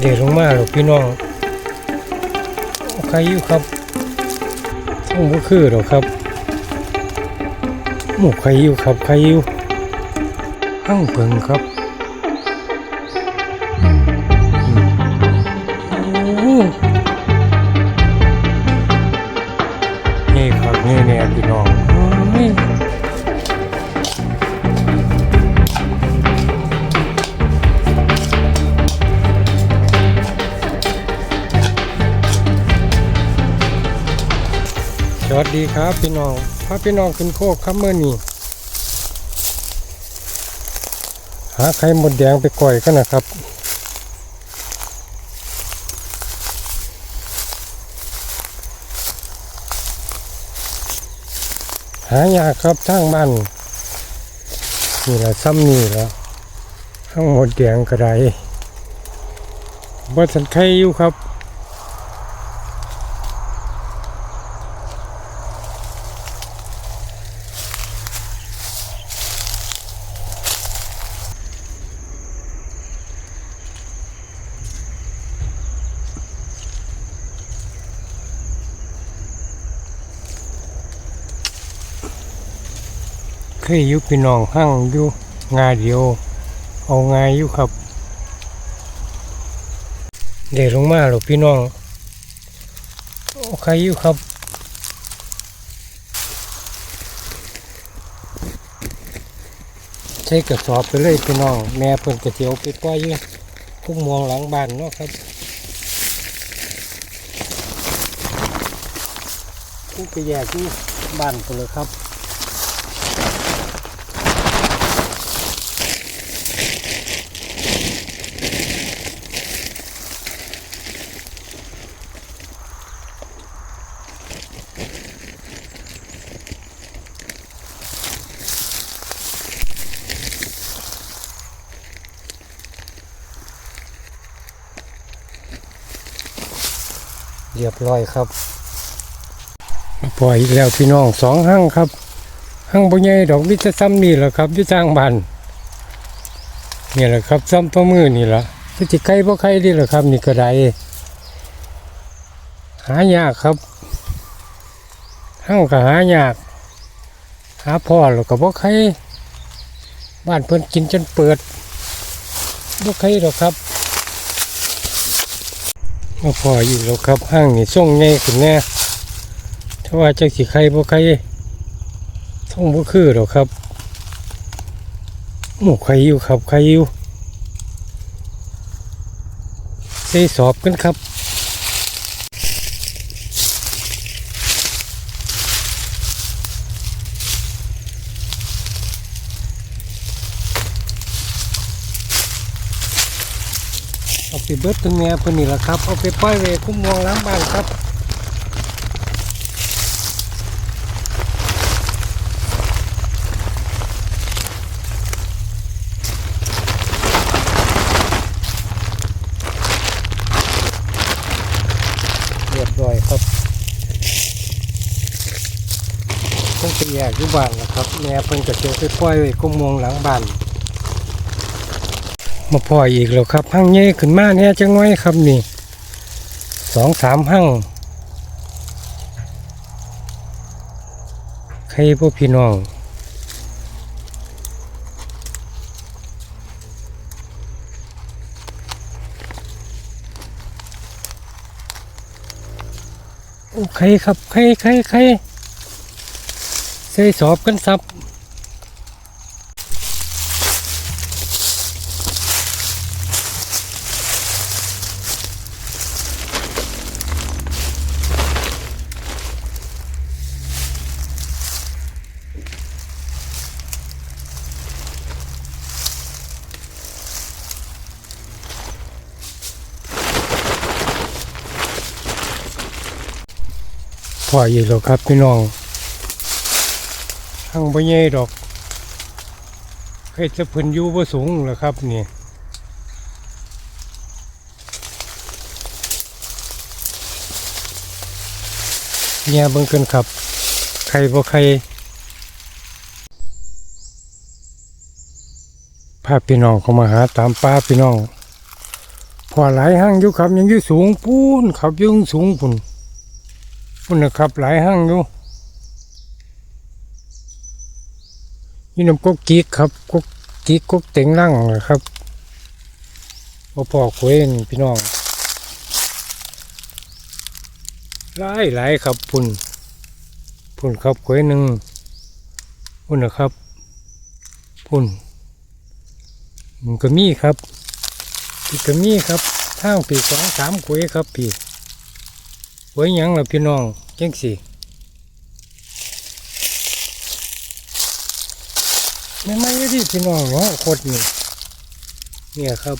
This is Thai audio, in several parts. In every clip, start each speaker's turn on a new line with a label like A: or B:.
A: เดี๋ยวลงมาหรอกพี่น้องใครอยู่ครับต้องบ่คือหรอกครับหมูใครอยู่ครับใครอยู่ห้างเพิงครับ วัสดีครับพี่น้องพาพี่น้องขึ้นโคกครับเมื่อนี้หาไข่หมดแดงไปก่อยกันนะครับ หายากครับทางบ้านนี่แหละซ้ำนี่แล้วทั้งหมดแดงกระไรบ่สันไข่อยู่ครับ เคยอยู่พี่น้องหั่งอยู่งาเดียว เอางายอยู่ครับเดี๋ยวลงมาหรอพี่น้องเอาใคอยู่ครับใช้กระสอบไปเลยพี่น้อง แม่เพิ่นกระเทียวไปปล่อยอยู่พุ่งมองหลังบ้านเนาะครับพุ่งไปแยกที่บ้านไปเลยครับ เรียบร้อยครับปล่อยอีกแล้วพี่น้องสองห้างครับห้างบ่ใหญ่ดอกมิจะซ้ำนี่แหละครับอยี่จ้างบ้านนี่แหละครับซ้ำประมือนี่แหละสิจิไข่บ่ไข่ดีแหละครับ นี่ก็ได้หายากครับห้างก็หายาก หาพ่อแล้วก็บ่ไข่บ้านเพิ่นกินจนเปิดบ่ไข่หรอกครับ มาพออยู่แล้วครับห้างนี่ส่งใหญ่ขึ้นแน่ถ้าว่าจะสีใครบ่ใครส่งบ่คือหรอกครับ หมูใครอยู่ครับใครอยู่ใส่สอบกันครับ เอาไปเบิดตัวแม่เพิ่นนี่แหละครับเอาไปปล่อยไว้คุ้มมองล้างบ้านครับเรียบร้อยครับต้องไปแยกอยู่บ้านนะครับแม่เพิ่นก็เสียไปปล่อยไว้กุมมองหลังบ้าน มาปล่อยอีกแล้วครับหั่งใหญ่ขึ้นมาเนี่ยจังน้ครับนี่สองสามหั่งใครพวกพี่น้องโอ้ใครครับใครใครใครใส่สอบกันซับ พออยู่แล้วครับพี่น้องทั้งบ่ใหญ่ดอกเคยจะพิ่นยูบ่สูงแล้วครับนี่เนี่ยเบิ่งกันครับใครบ่ใครพาพี่น้องเข้ามาหาตามป้าพี่น้องพอหลายห้างอยู่ครับยังอยู่สูงปูนครับยังสูงปุ่น ปุ่นนะครับหลายห้างอยู่นี่น้ำก๊กกีกครับก๊กกีกกกเต็งนั่งนะครับพ่อพ่อคุยพี่น้องหลายหลายครับปุ่นปุ่นครับคุยหนึ่งปุ่นนะครับปุ่นมันก็มีครับพี่ก็มีครับทางปีสองสามขวยครับพี่ วยหยังล่ะพี่น้องจังสิไม่ไม่ได้พี่น้องเนาะโคตรนี่เนี่ยครับ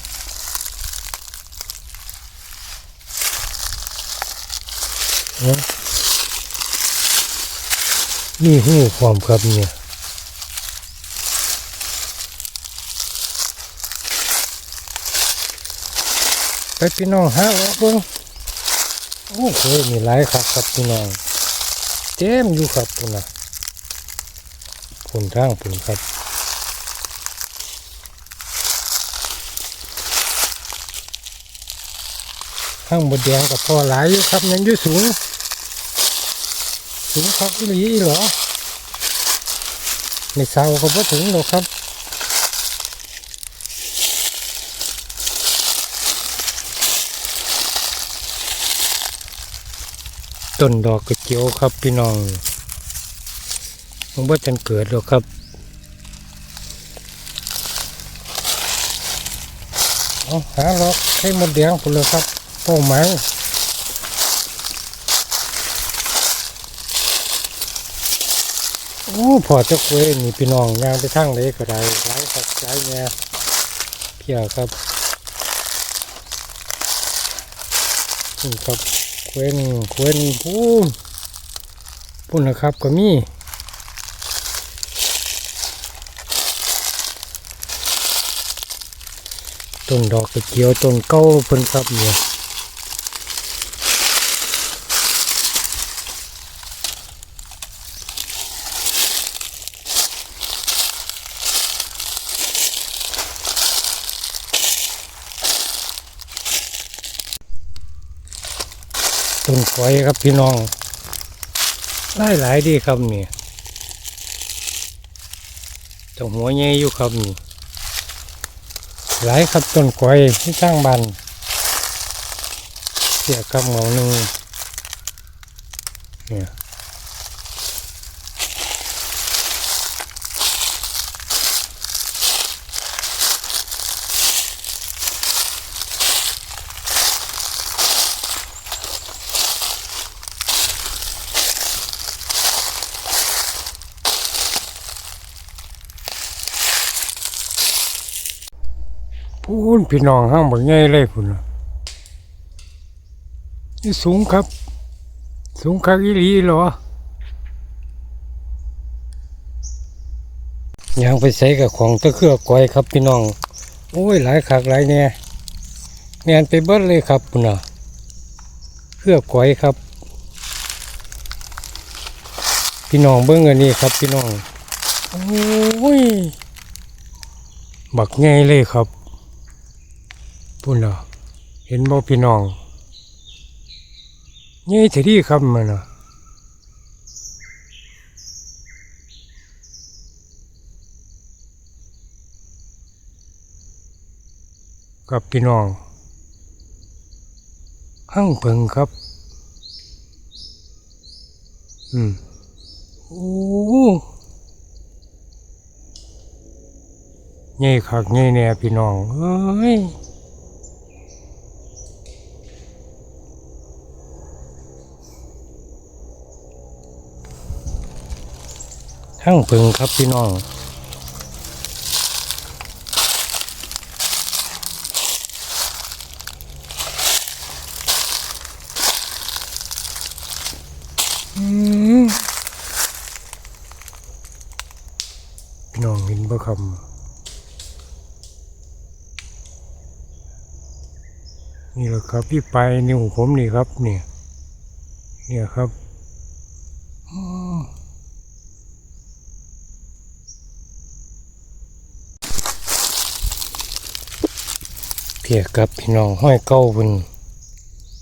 A: เนาะนี่หูความครับเนี่ยไปพี่น้องหาว่าเบิ่ง โอ้โหมีหลายครับครับพี่น้องเต็มอยู่ครับพุ่นะพุ่นทางพุ่นครับข้างบนแดงกับพอหลายอยู่ครับยังอยู่สูง สูงครับอีหลีอีเหรอในเสาก็บ่ถึงหรอกครับ ต้นดอกกระเจียวครับพี่น้องมันว่าจะเกิดหรอกครับเอาหาล็อกให้หมดแดงไปเลยครับเป้าหมายโอ้พอจะคุยนี่พี่น้องยางไปทางไหนก็ได้ไล่สักใจเนี่ยเพียครับนี่ครับ วนเควนพุ่มพุ่นนะครับก็มีต้นดอกกระเจียวต้นเก้าเพิ่นครับเนี่ย ต้นก้อยครับพี่น้องหลายหลายดีครับเนี่ยต้นหัวใหญ่อยู่ครับนี่หลายครับต้นกล้วยที่สร้างบ้านเสียกับเหงาหนึ่งเนี่ย พี่น้องห้างบักใหญ่เลยพุ่นนี่สูงครับ สูงคักอีหลีเหรอยางไปใส่กับของตะเครือก้อยครับพี่น้อง โอ้ยหลายคักหลายเนี่ยแมนไปเบิดเลยครับพุ่นนะเครือก้อยครับ พี่น้องเบิ้งอันนี้ครับพี่น้องโอ้ยบักใหญ่เลยครับ พุ่นเหรอเห็นบ่พี่น้องนี่ถือดีครับมันน่ะกับพี่น้องหั่งเพิงครับ อืมโอ้ใหญ่คักใหญ่แน่พี่น้องเอ้ย ทั้งพึงครับพี่น้องอืมพี่น้องเห็นบ่คำนี่แหละครับพี่ไปนิ้วผมนี่ครับ เนี่ย เนี่ยครับอืม พเพียกับพี่น้องห้อยเก้าบุญ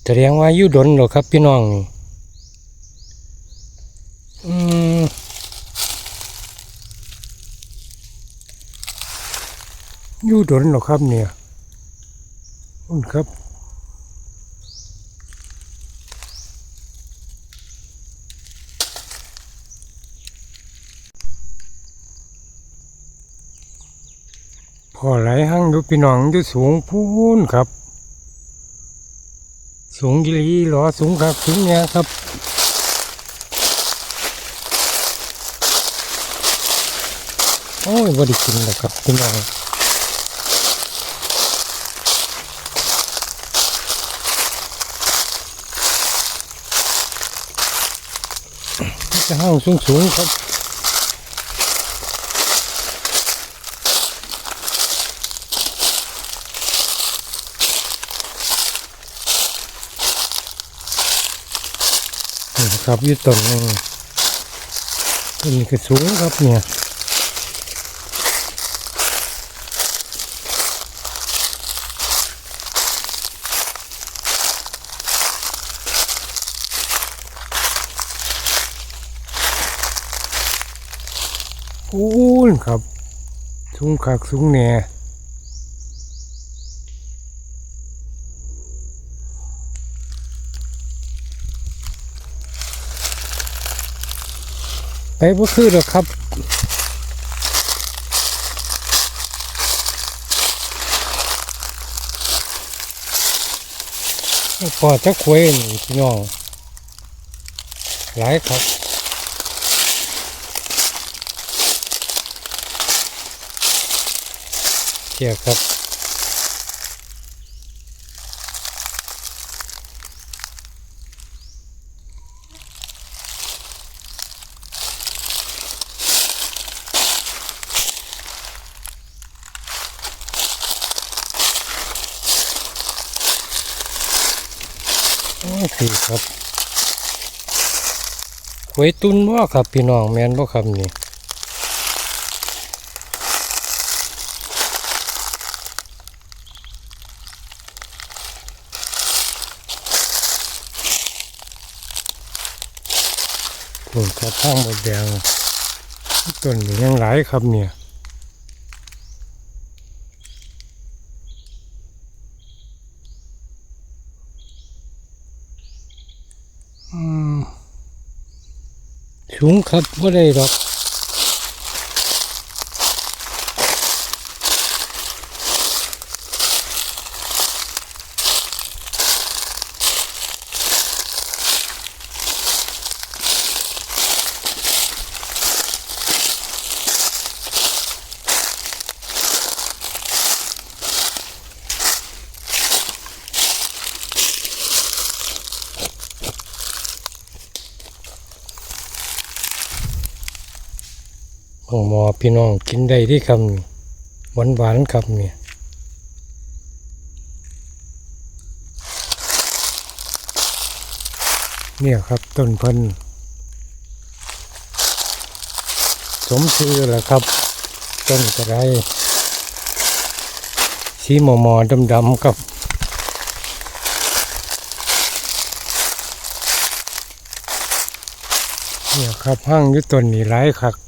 A: แสดงว่ายุดนหรอครับพี่น้องนี่อืมอยุดนหรอครับเนี่ยอุ่นครับ พอไหลหั่งดูพี่น้องอยู่สูงพูนครับ สูงยีหลีหรอสูงครับสูงเนี่ยครับโอ้ยบ่ได้กินแล้วครับพี่น้องจะห้างสูงสูงๆครับ นี่ ครับอยืดต้นนึงต้นนี้ก็สูงครับเนี่ยโอ้ยครับสูงคักสูงแหน่ บ่คือหรอกครับปอดจะควยนี่พี่น้องหลายครับเกี่ยวครับ โอเครับหวยตุนบ่ครับพี่น้องแมนบ่ครับนี่นี่ครับข้างหมดแดงต้นนี้ยังหลายครับเนี่ย อืม ถุงครับว่ได้ดอก ของหมอพี่น้องกินได้ที่คำหวานหวานครับเนี่ยเนี่ยครับต้นพันสมชื่อแหละครับ ต้นกระไรสีหมอมอดำดำครับเนี่ยครับห้างยุต้นนี่หลายคัก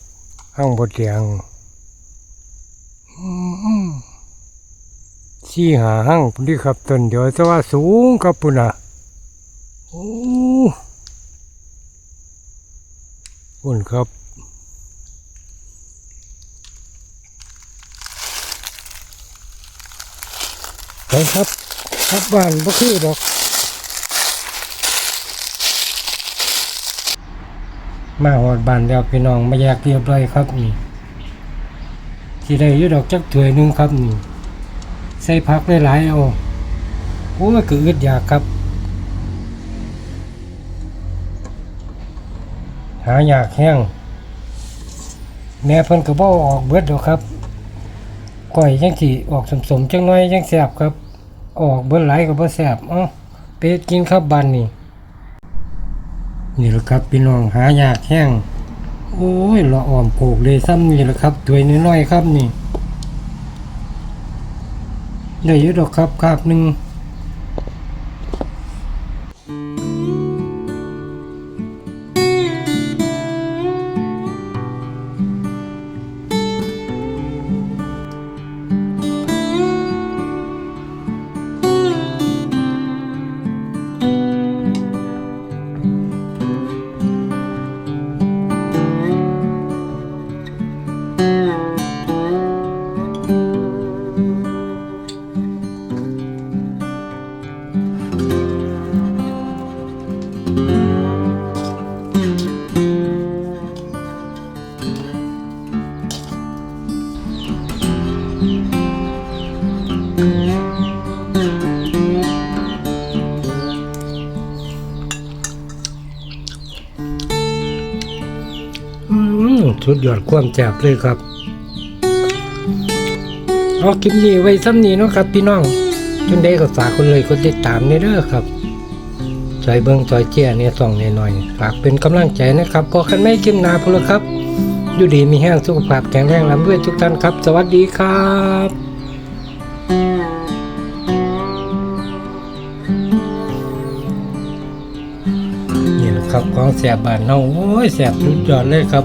A: ห้างบดเลียงอืมชี้หาห้างพุ่นที่ครับต้นเดียวแต่ว่าสูงครับปุ่นอะโอ้ปุ่นครับไปครับกลับบ้านบ่คือดอก มาหอดบานแล้วพี่น้องมาแยกเรียบร้อยครับนี่ที่ได้ยุดดอกจักถ้วยหนึงครับนี่ ใส่ผักได้หลายเอาโอ้ยคืออึดอยากครับ หาอยากแห้งแม่เพิ่นก็บ่เอาออกเบิดดอกครับก้อยจังสิออกสมๆจังน้อยจังแซ่บครับ ออกเบิดหลายก็บ่แซ่บอ้าเป็ดกินครับบ้านนี่ นี่แหละครับพี่น้องหายากแห้งโอ้ยละอ่อมโขกเลยซ้ำนี่แหละครับตัวน้อยๆครับนี่ได้เยอะดอกครับคาบหนึ่ง ดยอดความแจ่บเลยครับ เอาคลิปนี้ไว้ซ้ำนี้เนาะครับ พี่น้องจนได้ก็ฝากคนเลยคนติดตามเนี่เด้อครับซอยเบิ้งซอยเจียเนี่ยส่องหน่อยๆฝากเป็นกำลังใจนะครับพอกันไม่กินนาพละครับ อยู่ดีมีแห้งสุขภาพแข็งแรงลำด้วยทุกท่านครับ สวัสดีครับนี่แหละครับของแสบบ้านเน่าโอ้ยแสบสุดยอดเลยครับ